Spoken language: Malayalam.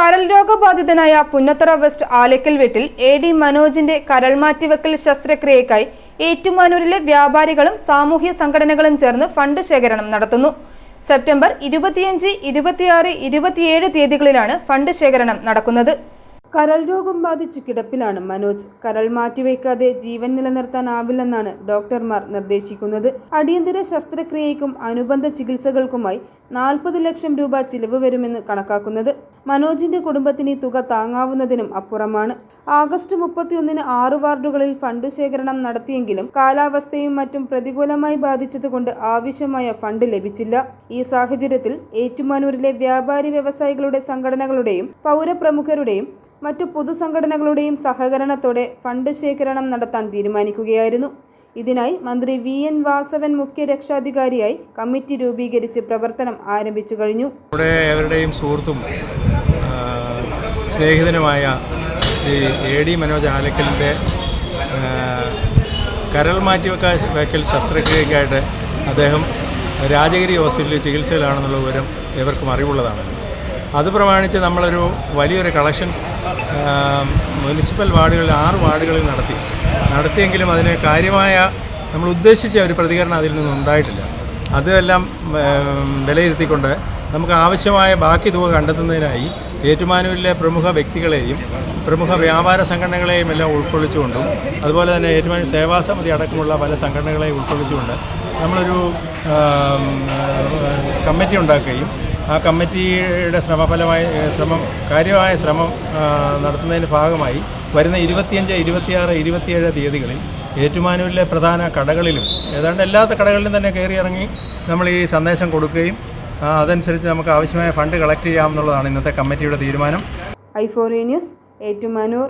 കരൾ രോഗബാധിതനായ പുന്നത്തറ വെസ്റ്റ് ആലക്കൽ വീട്ടിൽ എ ഡി മനോജിന്റെ കരൾ മാറ്റിവെക്കൽ ശസ്ത്രക്രിയക്കായി ഏറ്റുമാനൂരിലെ വ്യാപാരികളും സാമൂഹ്യ സംഘടനകളും ചേർന്ന് ഫണ്ട് ശേഖരണം നടത്തുന്നു. സെപ്റ്റംബർ ഇരുപത്തിയഞ്ച് ഇരുപത്തിയാറ് ഇരുപത്തിയേഴ് തീയതികളിലാണ് ഫണ്ട് ശേഖരണം നടക്കുന്നത്. കരൾ രോഗം ബാധിച്ച് കിടപ്പിലാണ് മനോജ്. കരൾ മാറ്റിവെക്കാതെ ജീവൻ നിലനിർത്താനാവില്ലെന്നാണ് ഡോക്ടർമാർ നിർദ്ദേശിക്കുന്നത്. അടിയന്തര ശസ്ത്രക്രിയയ്ക്കും അനുബന്ധ ചികിത്സകൾക്കുമായി നാൽപ്പത് ലക്ഷം രൂപ ചിലവ് വരുമെന്ന് കണക്കാക്കുന്നത്. മനോജിന്റെ കുടുംബത്തിന് ഈ തുക താങ്ങാവുന്നതിനും അപ്പുറമാണ്. ആഗസ്റ്റ് മുപ്പത്തിയൊന്നിന് ആറ് വാർഡുകളിൽ ഫണ്ട് ശേഖരണം നടത്തിയെങ്കിലും കാലാവസ്ഥയും മറ്റും പ്രതികൂലമായി ബാധിച്ചതുകൊണ്ട് ആവശ്യമായ ഫണ്ട് ലഭിച്ചില്ല. ഈ സാഹചര്യത്തിൽ ഏറ്റുമാനൂരിലെ വ്യാപാരി വ്യവസായികളുടെ സംഘടനകളുടെയും പൗരപ്രമുഖരുടെയും മറ്റു പൊതുസംഘടനകളുടെയും സഹകരണത്തോടെ ഫണ്ട് ശേഖരണം നടത്താൻ തീരുമാനിക്കുകയായിരുന്നു. ഇതിനായി മന്ത്രി വി. എൻ. വാസവൻ മുഖ്യ രക്ഷാധികാരിയായി കമ്മിറ്റി രൂപീകരിച്ച് പ്രവർത്തനം ആരംഭിച്ചു കഴിഞ്ഞു. അവരുടെയും സ്നേഹിതനുമായ ശ്രീ എ ഡി മനോജ് ആലക്കലിന്റെ കരൾ കരൾ മാറ്റിവെക്കാ വയ്ക്കൽ ശസ്ത്രക്രിയയ്ക്കായിട്ട് അദ്ദേഹം രാജഗിരി ഹോസ്പിറ്റലിൽ ചികിത്സയിലാണെന്നുള്ള വിവരം ഇവർക്കും അറിവുള്ളതാണ്. അത് പ്രമാണിച്ച് നമ്മളൊരു വലിയൊരു കളക്ഷൻ മുനിസിപ്പൽ വാർഡുകളിൽ ആറ് വാർഡുകളിൽ നടത്തി. നടത്തിയെങ്കിലും അതിന് കാര്യമായ നമ്മൾ ഉദ്ദേശിച്ച ഒരു പ്രതികരണം അതിൽ നിന്നും ഉണ്ടായിട്ടില്ല അതെല്ലാം വിലയിരുത്തിക്കൊണ്ട് നമുക്ക് ആവശ്യമായ ബാക്കി തുക കണ്ടെത്തുന്നതിനായി ഏറ്റുമാനൂരിലെ പ്രമുഖ വ്യക്തികളെയും പ്രമുഖ വ്യാപാര സംഘടനകളെയും എല്ലാം ഉൾക്കൊള്ളിച്ചുകൊണ്ടും അതുപോലെ തന്നെ ഏറ്റുമാനൂർ സേവാസമിതി അടക്കമുള്ള പല സംഘടനകളെയും ഉൾക്കൊള്ളിച്ചുകൊണ്ട് നമ്മളൊരു കമ്മിറ്റി ഉണ്ടാക്കുകയും ആ കമ്മിറ്റിയുടെ ശ്രമഫലമായി ശ്രമം കാര്യമായ ശ്രമം നടത്തുന്നതിന്റെ ഭാഗമായി വരുന്ന ഇരുപത്തിയഞ്ച് ഇരുപത്തിയാറ് ഇരുപത്തിയേഴ് തീയതികളിൽ ഏറ്റുമാനൂരിലെ പ്രധാന കടകളിലും ഏതാണ്ട് എല്ലാ കടകളിലും തന്നെ കയറി ഇറങ്ങി നമ്മൾ ഈ സന്ദേശം കൊടുക്കുകയും അതനുസരിച്ച് നമുക്ക് ആവശ്യമായ ഫണ്ട് കളക്ട് ചെയ്യാമെന്നുള്ളതാണ് ഇന്നത്തെ കമ്മിറ്റിയുടെ തീരുമാനം. I four news Ettumanoor.